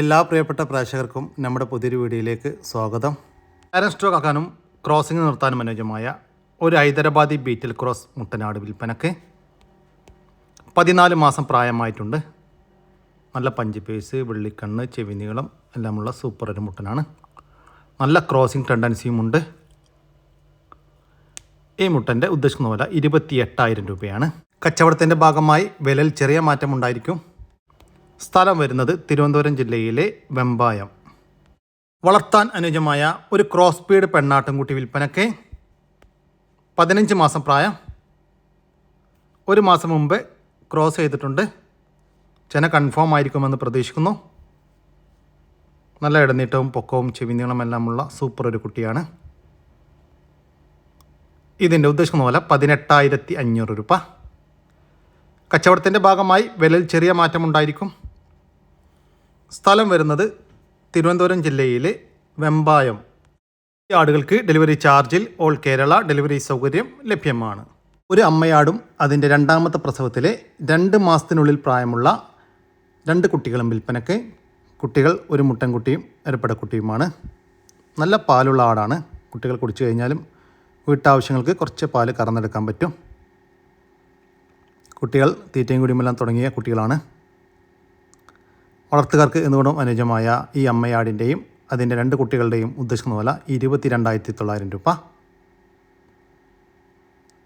എല്ലാ പ്രിയപ്പെട്ട പ്രേക്ഷകർക്കും നമ്മുടെ പുതിയൊരു വീഡിയോയിലേക്ക് സ്വാഗതം. പാരൻ സ്റ്റോക്ക് ആക്കാനും ക്രോസിംഗ് നിർത്താനും അനുയോജ്യമായ ഒരു ഹൈദരാബാദി ബീറ്റിൽ ക്രോസ് മുട്ടനാട് വിൽപ്പനക്ക് പതിനാല് മാസം പ്രായമായിട്ടുണ്ട്. നല്ല പഞ്ചിപ്പേസ് വെള്ളിക്കണ്ണ് ചെവിനീളം എല്ലാമുള്ള സൂപ്പർ ഒരു മുട്ടനാണ്. നല്ല ക്രോസിംഗ് ടെൻഡൻസിയും ഉണ്ട്. ഈ മുട്ടന്റെ ഉദ്ദേശിക്കുന്ന വില ഇരുപത്തി എട്ടായിരം രൂപയാണ്. കച്ചവടത്തിന്റെ ഭാഗമായി വിലയിൽ ചെറിയ മാറ്റമുണ്ടായിരിക്കും. സ്ഥലം വരുന്നത് തിരുവനന്തപുരം ജില്ലയിലെ വെമ്പായം. വളർത്താൻ അനുജമായ ഒരു ക്രോസ് സ്പീഡ് പെണ്ണാട്ടുംകുട്ടി വിൽപ്പനയ്ക്ക് പതിനഞ്ച് മാസം പ്രായം. ഒരു മാസം മുമ്പ് ക്രോസ് ചെയ്തിട്ടുണ്ട്. ചെന കൺഫേം ആയിരിക്കുമെന്ന് പ്രതീക്ഷിക്കുന്നു. നല്ല ഇടനീട്ടവും പൊക്കവും ചെവിനീളം എല്ലാമുള്ള സൂപ്പർ ഒരു കുട്ടിയാണ്. ഇതിന്റെ ഉദ്ദേശിക്കുന്ന പോലെ പതിനെട്ടായിരത്തി അഞ്ഞൂറ് രൂപ. കച്ചവടത്തിന്റെ ഭാഗമായി വിലയിൽ ചെറിയ മാറ്റമുണ്ടായിരിക്കും. സ്ഥലം വരുന്നത് തിരുവനന്തപുരം ജില്ലയിലെ വെമ്പായം. ഈ ആടുകൾക്ക് ഡെലിവറി ചാർജിൽ ഓൾ കേരള ഡെലിവറി സൗകര്യം ലഭ്യമാണ്. ഒരു അമ്മയാടും അതിന്റെ രണ്ടാമത്തെ പ്രസവത്തിലെ രണ്ട് മാസത്തിനുള്ളിൽ പ്രായമുള്ള രണ്ട് കുട്ടികളും വിൽപ്പനയ്ക്ക് കുട്ടികൾ ഒരു മുട്ടൻകുട്ടിയും ഒരു പെടക്കുട്ടിയുമാണ്. നല്ല പാലുള്ള ആടാണ്. കുട്ടികൾ കുടിച്ചു കഴിഞ്ഞാലും വീട്ടാവശ്യങ്ങൾക്ക് കുറച്ച് പാൽ കറന്നെടുക്കാൻ പറ്റും. കുട്ടികൾ തീറ്റയും കുടിയുമെല്ലാം തുടങ്ങിയ കുട്ടികളാണ്. വളർത്തുകാർക്ക് എന്തുകൊണ്ടും അനുയോജ്യമായ ഈ അമ്മയാടിന്റെയും അതിന്റെ രണ്ട് കുട്ടികളുടെയും ഉദ്ദേശിക്കുന്ന വില ഇരുപത്തി രണ്ടായിരത്തി തൊള്ളായിരം രൂപ.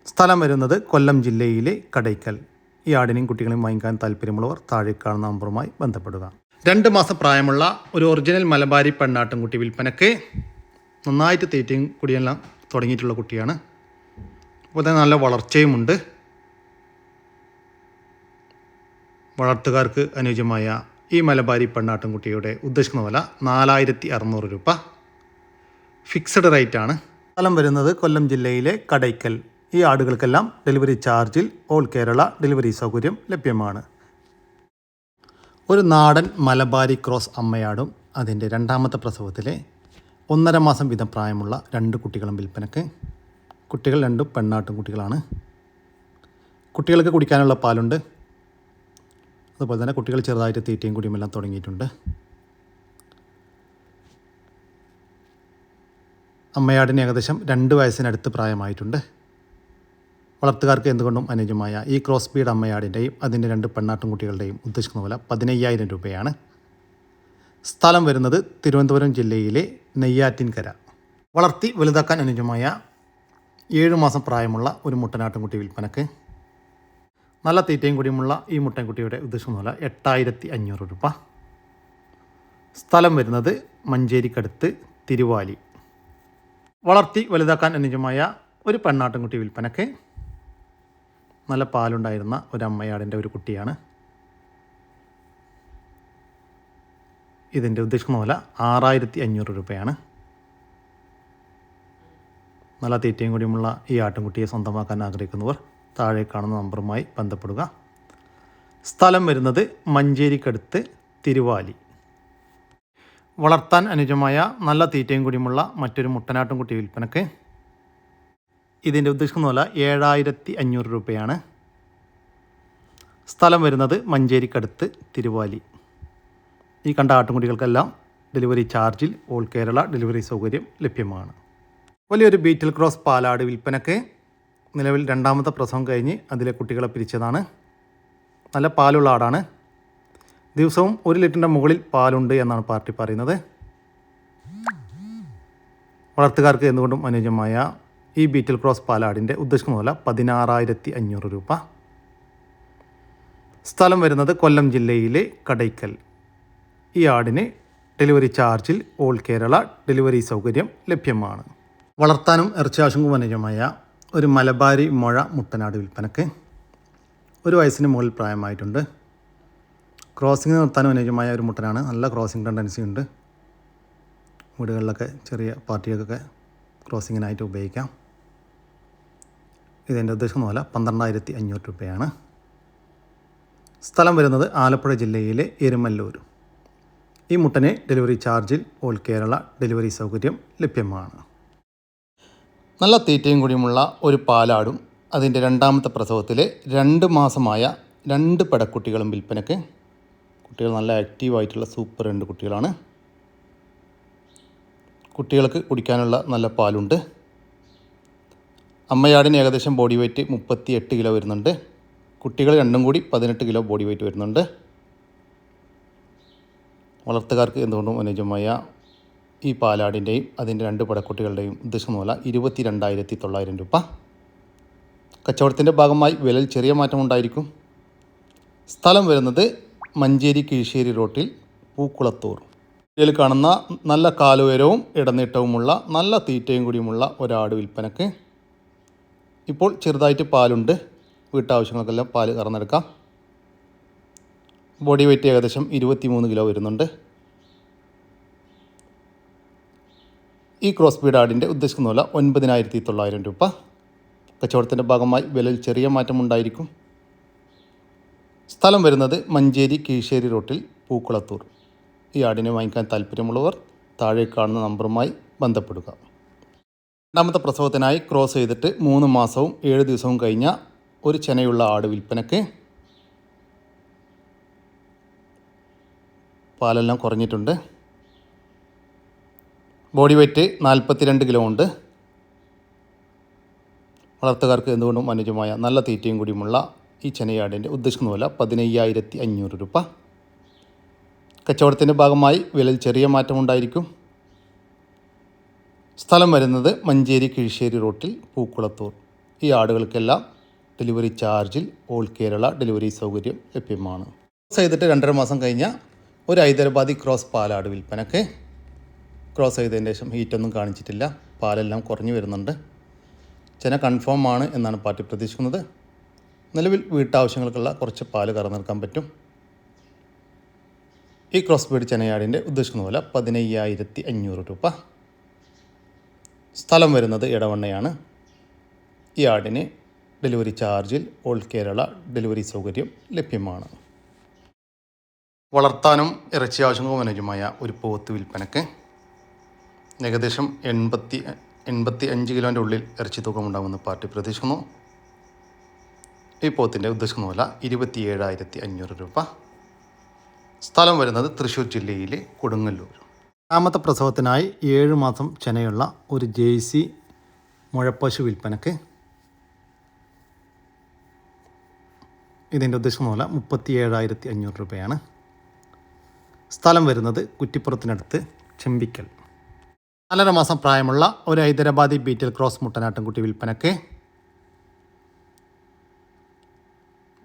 സ്ഥലം വരുന്നത് കൊല്ലം ജില്ലയിലെ കടയ്ക്കൽ. ഈ ആടിനെയും കുട്ടികളെയും വാങ്ങിക്കാൻ താല്പര്യമുള്ളവർ താഴെ കാണുന്ന നമ്പറുമായി ബന്ധപ്പെടുക. രണ്ട് മാസം പ്രായമുള്ള ഒരു ഒറിജിനൽ മലബാരി പെണ്ണാട്ടുംകുട്ടി വിൽപ്പനക്ക് നന്നായിട്ട് തീറ്റയും കുടിയെല്ലാം തുടങ്ങിയിട്ടുള്ള കുട്ടിയാണ്. അപ്പോൾ തന്നെ നല്ല വളർച്ചയുമുണ്ട്. വളർത്തുകാർക്ക് അനുയോജ്യമായ ഈ മലബാരി പെണ്ണാട്ടുംകുട്ടിയുടെ ഉദ്ദേശിക്കുന്ന വില നാലായിരത്തി അറുന്നൂറ് രൂപ. ഫിക്സഡ് റേറ്റ് ആണ്. സ്ഥലം വരുന്നത് കൊല്ലം ജില്ലയിലെ കടയ്ക്കൽ. ഈ ആടുകൾക്കെല്ലാം ഡെലിവറി ചാർജിൽ ഓൾ കേരള ഡെലിവറി സൗകര്യം ലഭ്യമാണ്. ഒരു നാടൻ മലബാരി ക്രോസ് അമ്മയാടും അതിന്റെ രണ്ടാമത്തെ പ്രസവത്തിലെ ഒന്നര മാസം വീതം പ്രായമുള്ള രണ്ട് കുട്ടികളും വിൽപ്പനക്ക്. കുട്ടികൾ രണ്ടും പെണ്ണാട്ടും കുട്ടികളാണ് കുട്ടികൾക്ക് കുടിക്കാനുള്ള പാലുണ്ട്. അതുപോലെ തന്നെ കുട്ടികൾ ചെറുതായിട്ട് തീറ്റയും കുടിയുമെല്ലാം തുടങ്ങിയിട്ടുണ്ട്. അമ്മയാടിന് ഏകദേശം രണ്ട് വയസ്സിനടുത്ത് പ്രായമായിട്ടുണ്ട്. വളർത്തുകാർക്ക് എന്തുകൊണ്ടും അനുജമായ ഈ ക്രോസ് ബീഡ് അമ്മയാടിന്റെയും അതിന്റെ രണ്ട് പെണ്ണാട്ടും കുട്ടികളുടെയും ഉദ്ദേശിക്കുന്ന വില പതിനയ്യായിരം രൂപയാണ്. സ്ഥലം വരുന്നത് തിരുവനന്തപുരം ജില്ലയിലെ നെയ്യാറ്റിൻകര. വളർത്തി വലുതാക്കാൻ അനുജമായ ഏഴ് മാസം പ്രായമുള്ള ഒരു മുട്ടനാട്ടുംകുട്ടി വിൽപ്പനക്ക്. നല്ല തീറ്റയും കൂടിയുമുള്ള ഈ മുട്ടൻകുട്ടിയുടെ ഉദ്ദേശം പറഞ്ഞാൽ എട്ടായിരത്തി അഞ്ഞൂറ് രൂപ. സ്ഥലം വരുന്നത് മഞ്ചേരിക്കടുത്ത് തിരുവാലി. വളർത്തി വലുതാക്കാൻ അനുജമായ ഒരു പെണ്ണാട്ടൻകുട്ടി വിൽപ്പനക്ക് നല്ല പാലുണ്ടായിരുന്ന ഒരു അമ്മയാടിന്റെ ഒരു കുട്ടിയാണ്. ഇതിന്റെ ഉദ്ദേശിക്കുന്ന പോലെ ആറായിരത്തി അഞ്ഞൂറ് രൂപയാണ്. നല്ല തീറ്റയും കൂടിയുമുള്ള ഈ ആട്ടിൻകുട്ടിയെ സ്വന്തമാക്കാൻ ആഗ്രഹിക്കുന്നവർ താഴെ കാണുന്ന നമ്പറുമായി ബന്ധപ്പെടുക. സ്ഥലം വരുന്നത് മഞ്ചേരിക്കടുത്ത് തിരുവാലി. വളർത്താൻ അനുജമായ നല്ല തീറ്റയും കൂടിയുമുള്ള മറ്റൊരു മുട്ടനാട്ടും കുട്ടി വിൽപ്പനക്ക്. ഇതിന്റെ ഉദ്ദേശിക്കുന്ന വില ഏഴായിരത്തി അഞ്ഞൂറ് രൂപയാണ്. സ്ഥലം വരുന്നത് മഞ്ചേരിക്കടുത്ത് തിരുവാലി. ഈ കണ്ട ആട്ടുംകുട്ടികൾക്കെല്ലാം ഡെലിവറി ചാർജിൽ ഓൾ കേരള ഡെലിവറി സൗകര്യം ലഭ്യമാണ്. വലിയൊരു ബീറ്റിൽ ക്രോസ് പാലാട് വിൽപ്പനക്ക് നിലവിൽ രണ്ടാമത്തെ പ്രസവം കഴിഞ്ഞ് അതിലെ കുട്ടികളെ പിരിച്ചതാണ്. നല്ല പാലുള്ള ആടാണ്. ദിവസവും ഒരു ലിറ്ററിന്റെ മുകളിൽ പാലുണ്ട് എന്നാണ് പാർട്ടി പറയുന്നത്. വളർത്തുകാർക്ക് എന്തുകൊണ്ടും അനുയോജ്യമായ ഈ ബീറ്റിൽ ക്രോസ് പാലാടിന്റെ ഉദ്ദേശിക്കുന്ന പോലെ പതിനാറായിരത്തി അഞ്ഞൂറ് രൂപ. സ്ഥലം വരുന്നത് കൊല്ലം ജില്ലയിലെ കടയ്ക്കൽ. ഈ ആടിന് ഡെലിവറി ചാർജിൽ ഓൾ കേരള ഡെലിവറി സൗകര്യം ലഭ്യമാണ്. വളർത്താനും ഇറച്ചി ആശങ്കും അനുയോജ്യമായ ഒരു മലബാരി മുഴ മുട്ടനാട് വിൽപ്പനക്ക് ഒരു വയസ്സിന് മുകളിൽ പ്രായമായിട്ടുണ്ട്. ക്രോസിംഗ് നിർത്താനും അനുയോജ്യമായ ഒരു മുട്ടനാണ്. നല്ല ക്രോസിംഗ് ടെൻഡൻസി ഉണ്ട്. വീടുകളിലൊക്കെ ചെറിയ പാർട്ടികൾക്കൊക്കെ ക്രോസിങ്ങിനായിട്ട് ഉപയോഗിക്കാം. ഇതിന്റെ ഉദ്ദേശം പോലെ പന്ത്രണ്ടായിരത്തി അഞ്ഞൂറ് രൂപയാണ്. സ്ഥലം വരുന്നത് ആലപ്പുഴ ജില്ലയിലെ എരുമല്ലൂർ. ഈ മുട്ടനെ ഡെലിവറി ചാർജിൽ ഓൾ കേരള ഡെലിവറി സൗകര്യം ലഭ്യമാണ്. നല്ല തീറ്റയും കൂടിയുമുള്ള ഒരു പാലാടും അതിന്റെ രണ്ടാമത്തെ പ്രസവത്തിൽ രണ്ട് മാസമായ രണ്ട് പെടക്കുട്ടികളും വിൽപ്പനയ്ക്ക്. കുട്ടികൾ നല്ല ആക്റ്റീവായിട്ടുള്ള സൂപ്പർ രണ്ട് കുട്ടികളാണ്. കുട്ടികൾക്ക് കുടിക്കാനുള്ള നല്ല പാലുണ്ട്. അമ്മയാടിന് ഏകദേശം ബോഡി വെയ്റ്റ് മുപ്പത്തി എട്ട് കിലോ വരുന്നുണ്ട്. കുട്ടികൾ രണ്ടും കൂടി പതിനെട്ട് കിലോ ബോഡി വെയ്റ്റ് വരുന്നുണ്ട്. വളർത്തുകാർക്ക് എന്തുകൊണ്ടും അനുയോജ്യമായ ഈ പാലാടിന്റെയും അതിന്റെ രണ്ട് പടക്കുട്ടികളുടെയും ഉദ്ദേശം മൂല ഇരുപത്തി രണ്ടായിരത്തി തൊള്ളായിരം രൂപ. കച്ചവടത്തിന്റെ ഭാഗമായി വിലയിൽ ചെറിയ മാറ്റമുണ്ടായിരിക്കും സ്ഥലം വരുന്നത് മഞ്ചേരി കിഴിശ്ശേരി റോട്ടിൽ പൂക്കുളത്തൂർ. ഇതിൽ കാണുന്ന നല്ല കാലുയരവും ഇടനീട്ടവുമുള്ള നല്ല തീറ്റയും കൂടിയുമുള്ള ഒരാട് വിൽപ്പനക്ക്. ഇപ്പോൾ ചെറുതായിട്ട് പാലുണ്ട്. വീട്ടാവശ്യങ്ങൾക്കെല്ലാം പാൽ കറന്നെടുക്കാം. ബോഡി വെയിറ്റ് ഏകദേശം ഇരുപത്തി മൂന്ന് കിലോ വരുന്നുണ്ട്. ഈ ക്രോസ് ബീഡ് ഉദ്ദേശിക്കുന്ന വില ഒൻപതിനായിരത്തി തൊള്ളായിരം രൂപ. കച്ചവടത്തിന്റെ ഭാഗമായി വിലയിൽ ചെറിയ മാറ്റമുണ്ടായിരിക്കും സ്ഥലം വരുന്നത് മഞ്ചേരി കീഴ്ശ്ശേരി റോട്ടിൽ പൂക്കുളത്തൂർ. ഈ ആടിനെ വാങ്ങിക്കാൻ താല്പര്യമുള്ളവർ താഴെ കാണുന്ന നമ്പറുമായി ബന്ധപ്പെടുക. രണ്ടാമത്തെ പ്രസവത്തിനായി ക്രോസ് ചെയ്തിട്ട് മൂന്ന് മാസവും ഏഴ് ദിവസവും കഴിഞ്ഞ ഒരു ചെനയുള്ള ആട് വിൽപ്പനയ്ക്ക് പാലെല്ലാം കുറഞ്ഞിട്ടുണ്ട്. ബോഡി വെയ്റ്റ് നാൽപ്പത്തിരണ്ട് കിലോ ഉണ്ട്. വളർത്തുകാർക്ക് എന്തുകൊണ്ടും അനുജമായ നല്ല തീറ്റയും കൂടിയുമുള്ള ഈ ചെനയാടിന്റെ ഉദ്ദേശിക്കുന്ന വില പതിനയ്യായിരത്തി അഞ്ഞൂറ് രൂപ. കച്ചവടത്തിന്റെ ഭാഗമായി വിലയിൽ ചെറിയ മാറ്റമുണ്ടായിരിക്കും സ്ഥലം വരുന്നത് മഞ്ചേരി കിഴിശ്ശേരി റോട്ടിൽ പൂക്കുളത്തൂർ. ഈ ആടുകൾക്കെല്ലാം ഡെലിവറി ചാർജിൽ ഓൾ കേരള ഡെലിവറി സൗകര്യം ലഭ്യമാണ്. ചെയ്തിട്ട് രണ്ടര മാസം കഴിഞ്ഞ ഒരു ഹൈദരാബാദി ക്രോസ് പാലാട് വിൽപ്പനക്ക് ക്രോസ് ചെയ്തതിന് ശേഷം ഹീറ്റൊന്നും കാണിച്ചിട്ടില്ല. പാലെല്ലാം കുറഞ്ഞു വരുന്നുണ്ട്. ചെന കൺഫേം ആണ് എന്നാണ് പാർട്ടി പ്രതീക്ഷിക്കുന്നത്. നിലവിൽ വീട്ടാവശ്യങ്ങൾക്കുള്ള കുറച്ച് പാൽ കറന്നെടുക്കാൻ പറ്റും. ഈ ക്രോസ് ബീഡ് ചെനയാടിന്റെ ഉദ്ദേശിക്കുന്ന പോലെ പതിനയ്യായിരത്തി അഞ്ഞൂറ് രൂപ. സ്ഥലം വരുന്നത് ഇടവണ്ണയാണ് ഈ ആടിന് ഡെലിവറി ചാർജിൽ ഓൾ കേരള ഡെലിവറി സൗകര്യം ലഭ്യമാണ്. വളർത്താനും ഇറച്ചി ആവശ്യങ്ങൾ അനുജമായ ഒരു പോത്ത് വിൽപ്പനക്ക് ഏകദേശം എൺപത്തി എൺപത്തി അഞ്ച് കിലോന്റെ ഉള്ളിൽ ഇറച്ചി തൂക്കം ഉണ്ടാകുമെന്ന് പാർട്ടി പ്രതീക്ഷിക്കുന്നു. ഈ പോത്തിന്റെ ഉദ്ദേശമൊന്നുമല്ല ഇരുപത്തി ഏഴായിരത്തി അഞ്ഞൂറ് രൂപ. സ്ഥലം വരുന്നത് തൃശ്ശൂർ ജില്ലയിലെ കൊടുങ്ങല്ലൂർ. രണ്ടാമത്തെ പ്രസവത്തിനായി ഏഴ് മാസം ചെനയുള്ള ഒരു ജേഴ്സി മുഴപ്പശു വിൽപ്പനക്ക് ഇതിന്റെ ഉദ്ദേശം മൂല മുപ്പത്തി ഏഴായിരത്തി അഞ്ഞൂറ് രൂപയാണ്. സ്ഥലം വരുന്നത് കുറ്റിപ്പുറത്തിനടുത്ത് ചെമ്പിക്കൽ. നാലര മാസം പ്രായമുള്ള ഒരു ഹൈദരാബാദി ബീറ്റൽ ക്രോസ് മുട്ടനാട്ടിൻകുട്ടി വിൽപ്പനക്ക്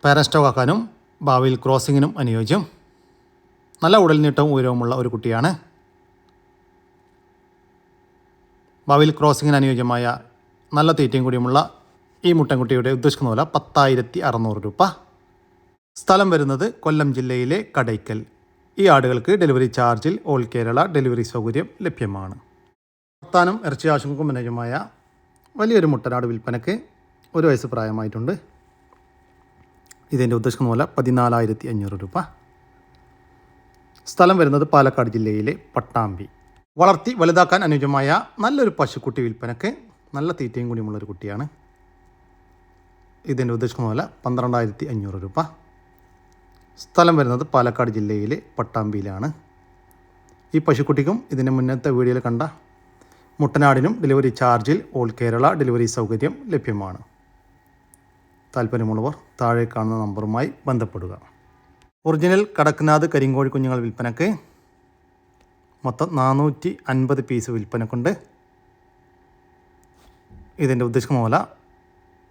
പാരസ്റ്റോക്ക് ആക്കാനും ഭാവിയിൽ ക്രോസിങ്ങിനും അനുയോജ്യം. നല്ല ഉടൽ നീട്ടവും ഉയരവുമുള്ള ഒരു കുട്ടിയാണ്. ഭാവിയിൽ ക്രോസിങ്ങിന് അനുയോജ്യമായ നല്ല തീറ്റയും കൂടിയുമുള്ള ഈ മുട്ടൻകുട്ടിയുടെ ഉദ്ദേശിക്കുന്ന പോലെ പത്തായിരത്തി അറുന്നൂറ് രൂപ. സ്ഥലം വരുന്നത് കൊല്ലം ജില്ലയിലെ കടയ്ക്കൽ. ഈ ആടുകൾക്ക് ഡെലിവറി ചാർജിൽ ഓൾ കേരള ഡെലിവറി സൗകര്യം ലഭ്യമാണ്. വർത്താനം ഇറച്ചി ആവശ്യങ്ങൾക്കും അനുയോജ്യമായ വലിയൊരു മുട്ടനാട് വിൽപ്പനയ്ക്ക് ഒരു വയസ്സ് പ്രായമായിട്ടുണ്ട്. ഇതിന്റെ ഉദ്ദേശിക്കുന്ന പോലെ പതിനാലായിരത്തി അഞ്ഞൂറ് രൂപ. സ്ഥലം വരുന്നത് പാലക്കാട് ജില്ലയിലെ പട്ടാമ്പി. വളർത്തി വലുതാക്കാൻ അനുയോജ്യമായ നല്ലൊരു പശുക്കുട്ടി വിൽപ്പനയ്ക്ക് നല്ല തീറ്റയും കൂടിയുമുള്ളൊരു കുട്ടിയാണ്. ഇതിന്റെ ഉദ്ദേശിക്കുന്ന പോലെ പന്ത്രണ്ടായിരത്തി അഞ്ഞൂറ് രൂപ. സ്ഥലം വരുന്നത് പാലക്കാട് ജില്ലയിലെ പട്ടാമ്പിയിലാണ്. ഈ പശുക്കുട്ടിക്കും ഇതിന്റെ മുന്നത്തെ വീഡിയോയിൽ കണ്ട മുട്ടനാടിനും ഡെലിവറി ചാർജിൽ ഓൾ കേരള ഡെലിവറി സൗകര്യം ലഭ്യമാണ്. താല്പര്യമുള്ളവർ താഴെ കാണുന്ന നമ്പറുമായി ബന്ധപ്പെടുക. ഒറിജിനൽ കടക്കനാഥ് കരിങ്കോഴി കുഞ്ഞുങ്ങൾ വിൽപ്പനക്ക് മൊത്തം നാനൂറ്റി അൻപത് പീസ് വിൽപ്പനക്കുണ്ട് ഇതിന്റെ ഉദ്ദേശിക്കുന്ന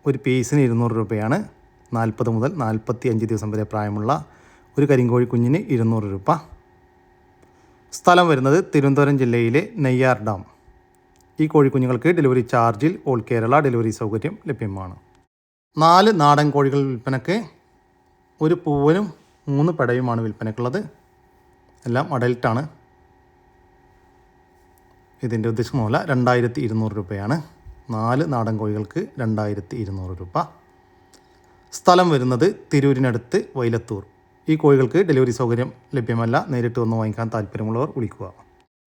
ഒരു പീസിന് ഇരുന്നൂറ് രൂപയാണ്. നാൽപ്പത് മുതൽ നാൽപ്പത്തി അഞ്ച് ദിവസം വരെ പ്രായമുള്ള ഒരു കരിങ്കോഴി കുഞ്ഞിന് ഇരുന്നൂറ് രൂപ. സ്ഥലം വരുന്നത് തിരുവനന്തപുരം ജില്ലയിലെ നെയ്യാർ ഡാം. ഈ കോഴിക്കുഞ്ഞുങ്ങൾക്ക് ഡെലിവറി ചാർജിൽ ഓൾ കേരള ഡെലിവറി സൗകര്യം ലഭ്യമാണ്. നാല് നാടൻ കോഴികൾ വിൽപ്പനക്ക് ഒരു പൂവനും മൂന്ന് പടയുമാണ് വിൽപ്പനക്കുള്ളത്. എല്ലാം അഡൽട്ടാണ് ഇതിന്റെ ഉദ്ദേശം മൂല രണ്ടായിരത്തി ഇരുന്നൂറ് രൂപയാണ്. നാല് നാടൻ കോഴികൾക്ക് രണ്ടായിരത്തി ഇരുന്നൂറ് രൂപ. സ്ഥലം വരുന്നത് തിരൂരിനടുത്ത് വൈലത്തൂർ. ഈ കോഴികൾക്ക് ഡെലിവറി സൗകര്യം ലഭ്യമല്ല. നേരിട്ട് വന്ന് വാങ്ങിക്കാൻ താല്പര്യമുള്ളവർ വിളിക്കുക.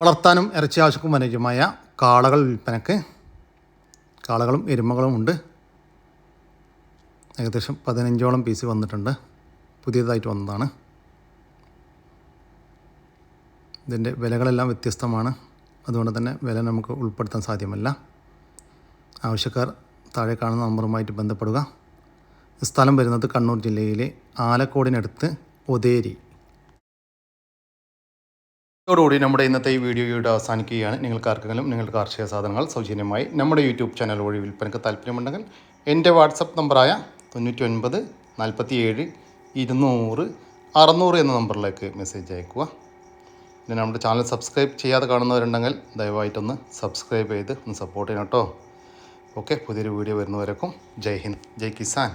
വളർത്താനും ഇറച്ചി ആവശ്യക്കും അനുയോജ്യമായ കാളകൾ വിൽപ്പനക്ക്. കാളകളും എരുമകളും ഉണ്ട്. ഏകദേശം പതിനഞ്ചോളം പീസ് വന്നിട്ടുണ്ട്. പുതിയതായിട്ട് വന്നതാണ്. ഇതിന്റെ വിലകളെല്ലാം വ്യത്യസ്തമാണ്. അതുകൊണ്ട് തന്നെ വില നമുക്ക് ഉൾപ്പെടുത്താൻ സാധ്യമല്ല. ആവശ്യക്കാർ താഴെ കാണുന്ന നമ്പറുമായിട്ട് ബന്ധപ്പെടുക. സ്ഥലം വരുന്നത് കണ്ണൂർ ജില്ലയിലെ ആലക്കോടിനടുത്ത് ഒതേരി. ഇതോടുകൂടി നമ്മുടെ ഇന്നത്തെ ഈ വീഡിയോ ഇവിടെ അവസാനിക്കുകയാണ്. നിങ്ങൾക്ക് ആർക്കെങ്കിലും നിങ്ങളുടെ കാർഷിക സാധനങ്ങൾ സൗജന്യമായി നമ്മുടെ യൂട്യൂബ് ചാനൽ വഴി വിൽപ്പനയ്ക്ക് താല്പര്യമുണ്ടെങ്കിൽ എന്റെ വാട്സപ്പ് നമ്പറായ തൊണ്ണൂറ്റി ഒൻപത് നാൽപ്പത്തി ഏഴ് ഇരുന്നൂറ് അറുന്നൂറ് എന്ന നമ്പറിലേക്ക് മെസ്സേജ് അയക്കുക പിന്നെ നമ്മുടെ ചാനൽ സബ്സ്ക്രൈബ് ചെയ്യാതെ കാണുന്നവരുണ്ടെങ്കിൽ ദയവായിട്ടൊന്ന് സബ്സ്ക്രൈബ് ചെയ്ത് ഒന്ന് സപ്പോർട്ട് ചെയ്യണം കേട്ടോ. ഓക്കെ പുതിയൊരു വീഡിയോ വരുന്നവരേക്കും ജയ് ഹിന്ദ് ജയ് കിസാൻ.